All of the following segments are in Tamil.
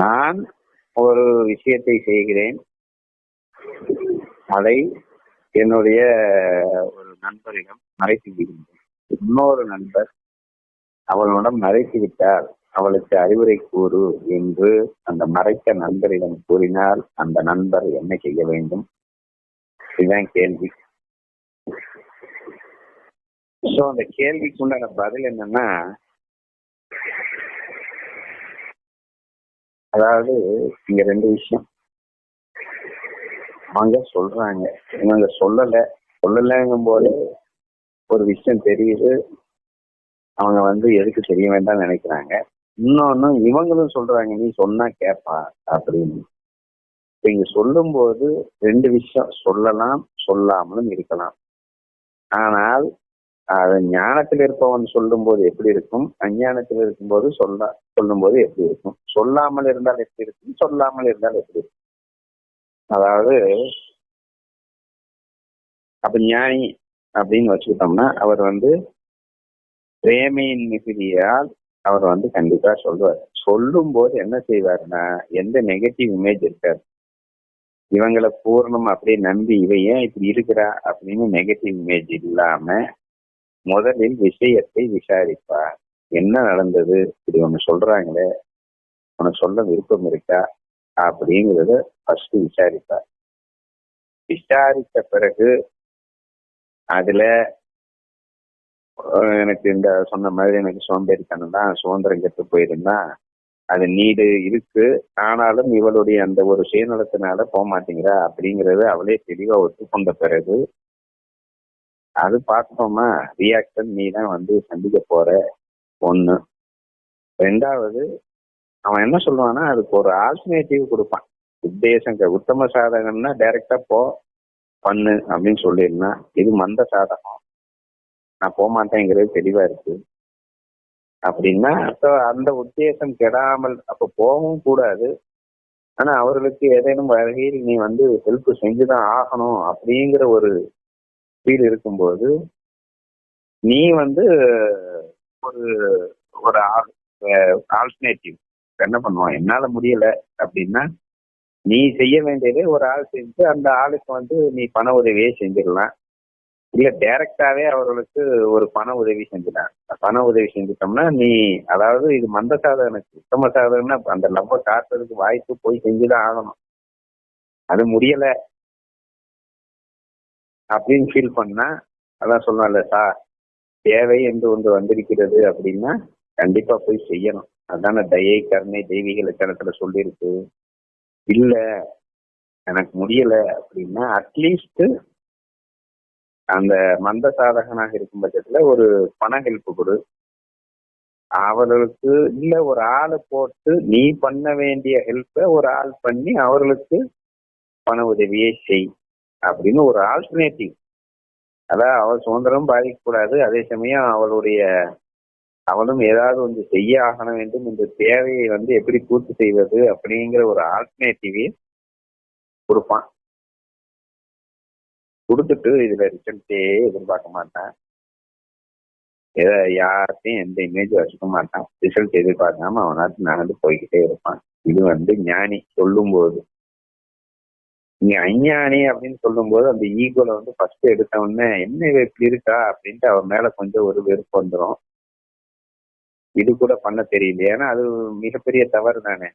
நான் ஒரு விஷயத்தை செய்கிறேன். அதை என்னுடைய ஒரு நண்பரிடம் மறைத்து விடுகின்றேன் இன்னொரு நண்பர் அவளிடம் மறைத்துவிட்டார். அவளுக்கு அறிவுரை கூறு என்று அந்த மறைத்த நண்பரிடம் கூறினால் அந்த நண்பர் என்ன செய்ய வேண்டும்? இதுதான் கேள்வி. சோ அந்த கேள்விக்குண்டான பதில் என்னன்னா அதாவது இங்க ரெண்டு விஷயம். அவங்க சொல்றாங்க. இவங்க சொல்லல. சொல்லலைங்கும் போது ஒரு விஷயம் தெரியுது. அவங்க வந்து எதுக்கு தெரிய வேண்டாம் நினைக்கிறாங்க. இன்னொன்னு இவங்களும் சொல்றாங்க நீ சொன்னா கேட்பா அப்படின்னு. நீங்க சொல்லும் சொல்லும்போது ரெண்டு விஷயம் சொல்லலாம் சொல்லாமலும் இருக்கலாம். ஆனால் அது ஞானத்தில் இருப்பவன் சொல்லும் போது எப்படி இருக்கும்? அஞ்ஞானத்தில் இருக்கும்போது சொல்ல சொல்லும்போது எப்படி இருக்கும்? சொல்லாமல் இருந்தால் எப்படி இருக்கும்? சொல்லாமல் இருந்தால் எப்படி இருக்கும்? அதாவது அப்ப ஞானி அப்படின்னு வச்சுக்கிட்டோம்னா அவர் வந்து பிரேமையின் மிகுதியால் அவர் வந்து கண்டிப்பா சொல்லுவார் சொல்லும் போது என்ன செய்வாருன்னா எந்த நெகட்டிவ் இமேஜ் இருக்காது. இவங்களை பூர்ணம் அப்படியே நம்பி இவ ஏன் இப்படி இருக்கிறா அப்படின்னு நெகட்டிவ் இமேஜ் இல்லாம முதலில் விஷயத்தை விசாரிப்பார். என்ன நடந்தது? இப்படி ஒண்ணு சொல்றாங்களே உனக்கு சொல்ல விருப்பம் இருக்கா? அப்படிங்கிறத ஃபர்ஸ்ட் விசாரிப்பார். விசாரித்த பிறகு அதுல எனக்கு இந்த சொன்ன மாதிரி எனக்கு சோம்பேறித்தனம் தான் சுதந்திரம் கெட்டு போயிருந்தா அது நீடு இருக்கு. ஆனாலும் இவளுடைய அந்த ஒரு சுயநலத்தினால போக மாட்டேங்கிறா அப்படிங்கறது அவளே தெளிவா ஒத்துக்கொண்ட பிறகு அது பார்த்தோமா ரியாக்ஷன் நீ தான் வந்து சந்திக்க போற. ஒண்ணு. ரெண்டாவது அவன் என்ன சொல்லுவான்னா அதுக்கு ஒரு ஆல்டர்னேட்டிவ் கொடுப்பான். உத்தேசம் உத்தம சாதகம்னா டைரக்டா போ பண்ணு அப்படின்னு சொல்லியிருந்தான் இது மந்த சாதகம். நான் போக மாட்டேங்கிறது தெளிவா இருக்கு. அப்படின்னா அப்போ அந்த உத்தேசம் கெடாமல் அப்ப போகவும் கூடாது. ஆனா அவர்களுக்கு ஏதேனும் வகையில் நீ வந்து ஹெல்ப் செஞ்சுதான் ஆகணும் அப்படிங்கிற ஒரு ஃபீல் இருக்கும்போது நீ வந்து ஒரு ஒரு ஆல்டர்னேட்டிவ் என்ன பண்ணுவான்? என்னால முடியல அப்படின்னா நீ செய்ய வேண்டியதே ஒரு ஆள் செஞ்சு அந்த ஆளுக்கு வந்து நீ பண உதவியே செஞ்சிடலாம். இல்ல டைரக்டாவே அவர்களுக்கு ஒரு பண உதவி செஞ்சிடலாம். பண உதவி செஞ்சுட்டோம்னா நீ அதாவது இது மந்த சாதகனுக்கு உத்தம சாதகம்னா அந்த லவ்வ காட்டுறதுக்கு வாய்ப்பு போய் செஞ்சுதான் ஆகணும். அது முடியல. அப்படின்னு ஃபீல் பண்ணா அதான் சொல்லல சார் தேவை என்று ஒன்று வந்திருக்கிறது அப்படின்னா கண்டிப்பா போய் செய்யணும். அதான தயை கருணை தெய்வீக லட்சணத்துல சொல்லியிருக்கு இல்ல எனக்கு முடியல அப்படின்னா அட்லீஸ்ட் அந்த மந்த சாதகனாக இருக்கும் பட்சத்துல ஒரு பண ஹெல்ப் கொடு. அவர்களுக்கு இல்ல ஒரு ஆளை போட்டு நீ பண்ண வேண்டிய ஹெல்ப்பை ஒரு ஆள் பண்ணி அவர்களுக்கு பண உதவியே செய். அப்படின்னு ஒரு ஆல்டர்னேட்டிவ் அதான் அவள் சுதந்திரம் பாதிக்கக்கூடாது. அதே சமயம் அவளுடைய அவளும் ஏதாவது ஒன்று செய்ய ஆகணும் வேண்டும். இந்த தேவையை வந்து எப்படி பூர்த்தி செய்வது அப்படிங்கிற ஒரு ஆல்டர்னேட்டிவே கொடுப்பான் கொடுத்துட்டு இதுல ரிசல்ட்டே எதிர்பார்க்க மாட்டான். எதை யார்ட்டையும் எந்த இமேஜ் வச்சுக்க மாட்டான். ரிசல்ட் எதிர்பார்க்காம அவனாட்டு நடந்து போய்கிட்டே இருப்பான். இது வந்து ஞானி சொல்லும் போது நீ அஞ்ஞானி அப்படின்னு சொல்லும் போது அந்த ஈகோல வந்து ஃபர்ஸ்ட் எடுத்த உடனே என்ன இவ இப்படி இருக்கா? அப்படின்ட்டு அவன் மேல கொஞ்சம் ஒரு வெறுப்பு வந்துடும் இது கூட பண்ண தெரியல. ஏன்னா அது மிகப்பெரிய தவறு தானே.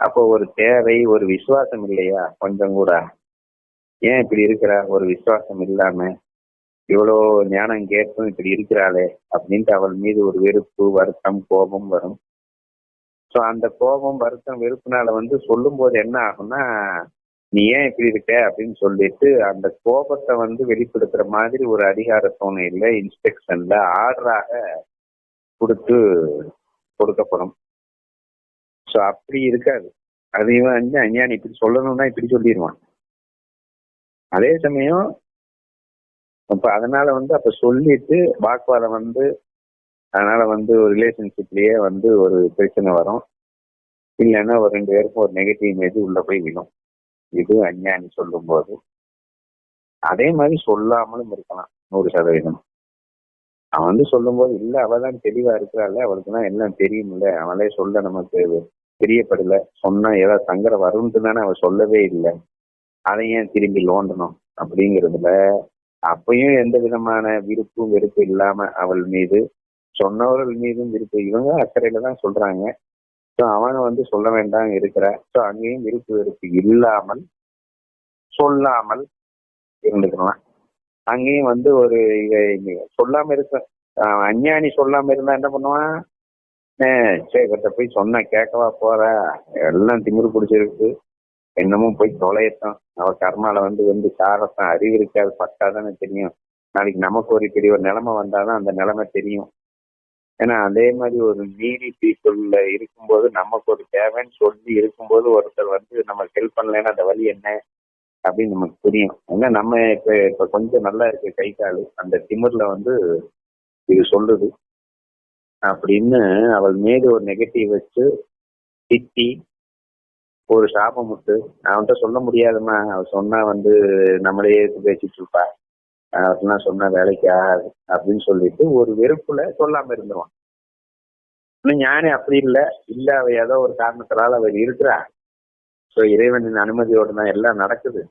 அப்போ ஒரு தேவை ஒரு விசுவாசம் இல்லையா? கொஞ்சம் கூட. ஏன் இப்படி இருக்கிறா? ஒரு விசுவாசம் இல்லாம. இவ்வளோ ஞானம் கேட்டும் இப்படி இருக்கிறாளே அப்படின்ட்டு அவள் மீது ஒரு வெறுப்பு வருத்தம் கோபம் வரும். ஸோ அந்த கோபம் வருத்தம் வெறுப்புனால வந்து சொல்லும் போது என்ன ஆகும்னா நீ ஏன் இப்படி இருக்க? அப்படின்னு சொல்லிட்டு அந்த கோபத்தை வந்து வெளிப்படுத்துற மாதிரி ஒரு அதிகார தோணையில இன்ஸ்பெக்ஷன்ல ஆர்டராக கொடுத்து கொடுக்கப்படும். ஸோ அப்படி இருக்காது. அது இவன் வந்து அஞ்ஞானி இப்படி சொல்லணும்னா இப்படி சொல்லிடுவான் அதே சமயம் அப்ப அதனால வந்து அப்ப சொல்லிட்டு வாக்குவாதம் வந்து அதனால வந்து ஒரு ரிலேஷன்ஷிப்லயே வந்து ஒரு பிரச்சனை வரும். இல்லைன்னா ஒரு ரெண்டு பேருக்கும் ஒரு நெகட்டிவ் இமேஜ் உள்ள போய் விடும் இது அஞ்ஞானி சொல்லும் போது அதே மாதிரி சொல்லாமலும் இருக்கலாம் நூறு சதவீதம். அவன் வந்து சொல்லும்போது இல்ல அவதான் தெளிவா இருக்கிறாள் அவளுக்கு தான் எல்லாம் தெரியும்ல அவளே சொல்ல நமக்கு தெரியப்படல சொன்னா ஏதாவது சங்கடம் வரும்னு தானே அவ சொல்லவே இல்லை. அதை ஏன் திரும்பி லோண்டணும்? அப்படிங்கிறதுல அப்பயும் எந்த விதமான விருப்பும் வெறுப்பும் இல்லாம அவள் மீது சொன்னவர்கள் மீதும் விருப்பம் இவங்க அக்கறையில தான் சொல்றாங்க. ஸோ அவனை வந்து சொல்ல வேண்டாம் இருக்கிற. ஸோ அங்கேயும் விருப்பு வெறுப்பு இல்லாமல் சொல்லாமல் இருந்துக்கலாம். அங்கேயும் வந்து ஒரு சொல்லாம இருக்க. அஞ்ஞானி சொல்லாம இருந்தா என்ன பண்ணுவான்? அஹ் சரி இவர்கிட்ட போய் சொன்ன கேட்கவா போற? எல்லாம் திமிரு பிடிச்சிருக்கு. என்னமும் போய் தொலையட்டும். அவ கர்மால வந்து வந்து சாரத்தான் அறிவு இருக்காது பட்டாதானே தெரியும். நாளைக்கு நமக்கு ஒரு பெரிய ஒரு நிலைமை வந்தாதான் அந்த நிலைமை தெரியும். ஏன்னா அதே மாதிரி ஒரு நீடி பீப்புள்ல இருக்கும்போது நமக்கு ஒரு தேவைன்னு சொல்லி இருக்கும்போது ஒருத்தர் வந்து நம்ம ஹெல்ப் பண்ணலன்னா அந்த வழி என்ன அப்படின்னு நமக்கு புரியும். ஏன்னா நம்ம இப்ப இப்ப கொஞ்சம் நல்லா இருக்கு கை கால் அந்த திமிர்ல வந்து இது சொல்லுது. அப்படின்னு அவள் மீது ஒரு நெகட்டிவ் வச்சு திட்டி ஒரு சாபம் விட்டு அவன்கிட்ட சொல்ல முடியாதும்மா. அவ சொன்னா வந்து நம்மளே பேசிட்டு இருப்பா. அவர்லாம் சொன்னா வேலைக்கு ஆகாது அப்படின்னு சொல்லிட்டு ஒரு வெறுப்புல சொல்லாம இருந்துருவான். இன்னும் ஞானி அப்படி இல்லை. இல்ல அவ ஏதோ ஒரு காரணத்தினால அவர் இருக்கிறா. ஸோ இறைவனின் அனுமதியோடு தான் எல்லாம் நடக்குது.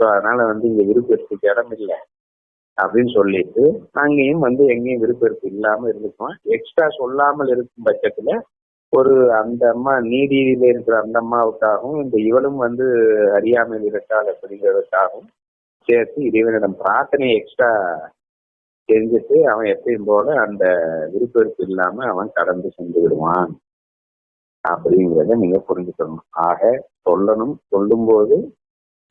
ஸோ அதனால வந்து இங்க விருப்பத்துக்கு இடம் இல்லை அப்படின்னு சொல்லிட்டு அங்கேயும் வந்து எங்கேயும் விருப்பெருப்பு இல்லாம இருந்துக்குவான். எக்ஸ்ட்ரா சொல்லாமல் இருக்கும் பட்சத்துல ஒரு அந்த அம்மா நீதியில இருக்கிற அந்த அம்மாவுக்காகவும் இந்த இவளும் வந்து அறியாமல் இருக்காள் அப்படிங்கிறதுக்காகவும் சேர்த்து இறைவனிடம் பிரார்த்தனை எக்ஸ்ட்ரா தெரிஞ்சுட்டு அவன் எப்பயும் போல அந்த விருப்பெருப்பு இல்லாம அவன் கடந்து சென்று விடுவான். அப்படிங்கிறத நீங்க புரிஞ்சுக்கணும். ஆக சொல்லணும் சொல்லும்போது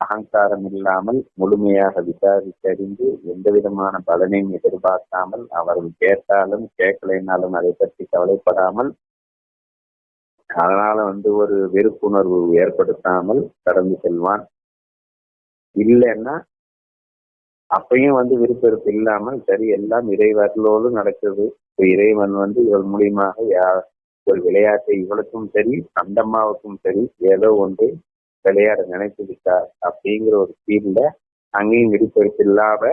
அகங்காரம் இல்லாமல் முழுமையாக விசாரித்தறிந்து எந்த விதமான பலனையும் எதிர்பார்க்காமல் அவர்கள் கேட்டாலும் கேட்கலைனாலும் அதை பற்றி கவலைப்படாமல் அதனால வந்து ஒரு வெறுப்புணர்வு ஏற்படுத்தாமல் கடந்து செல்வான். இல்லைன்னா அப்பயும் வந்து விருப்பெருப்பு இல்லாமல் சரி எல்லாம் இறைவர்களோடு நடக்குது இறைவன் வந்து இவள் மூலியமாக ஒரு விளையாட்டை இவளுக்கும் சரி அந்தம்மாவுக்கும் சரி ஏதோ ஒன்று விளையாட நினைத்து விட்டார் அப்படிங்கிற ஒரு ஃபீல்ட அங்கேயும் விருப்பெருப்பு இல்லாம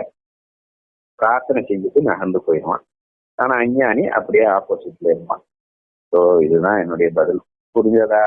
பிரார்த்தனை செஞ்சுட்டு நகர்ந்து போயிடுவான். ஆனா அஞ்ஞானி அப்படியே ஆப்போசிட்ல இருப்பான். ஸோ இதுதான் என்னுடைய பதில். புரிஞ்சதா?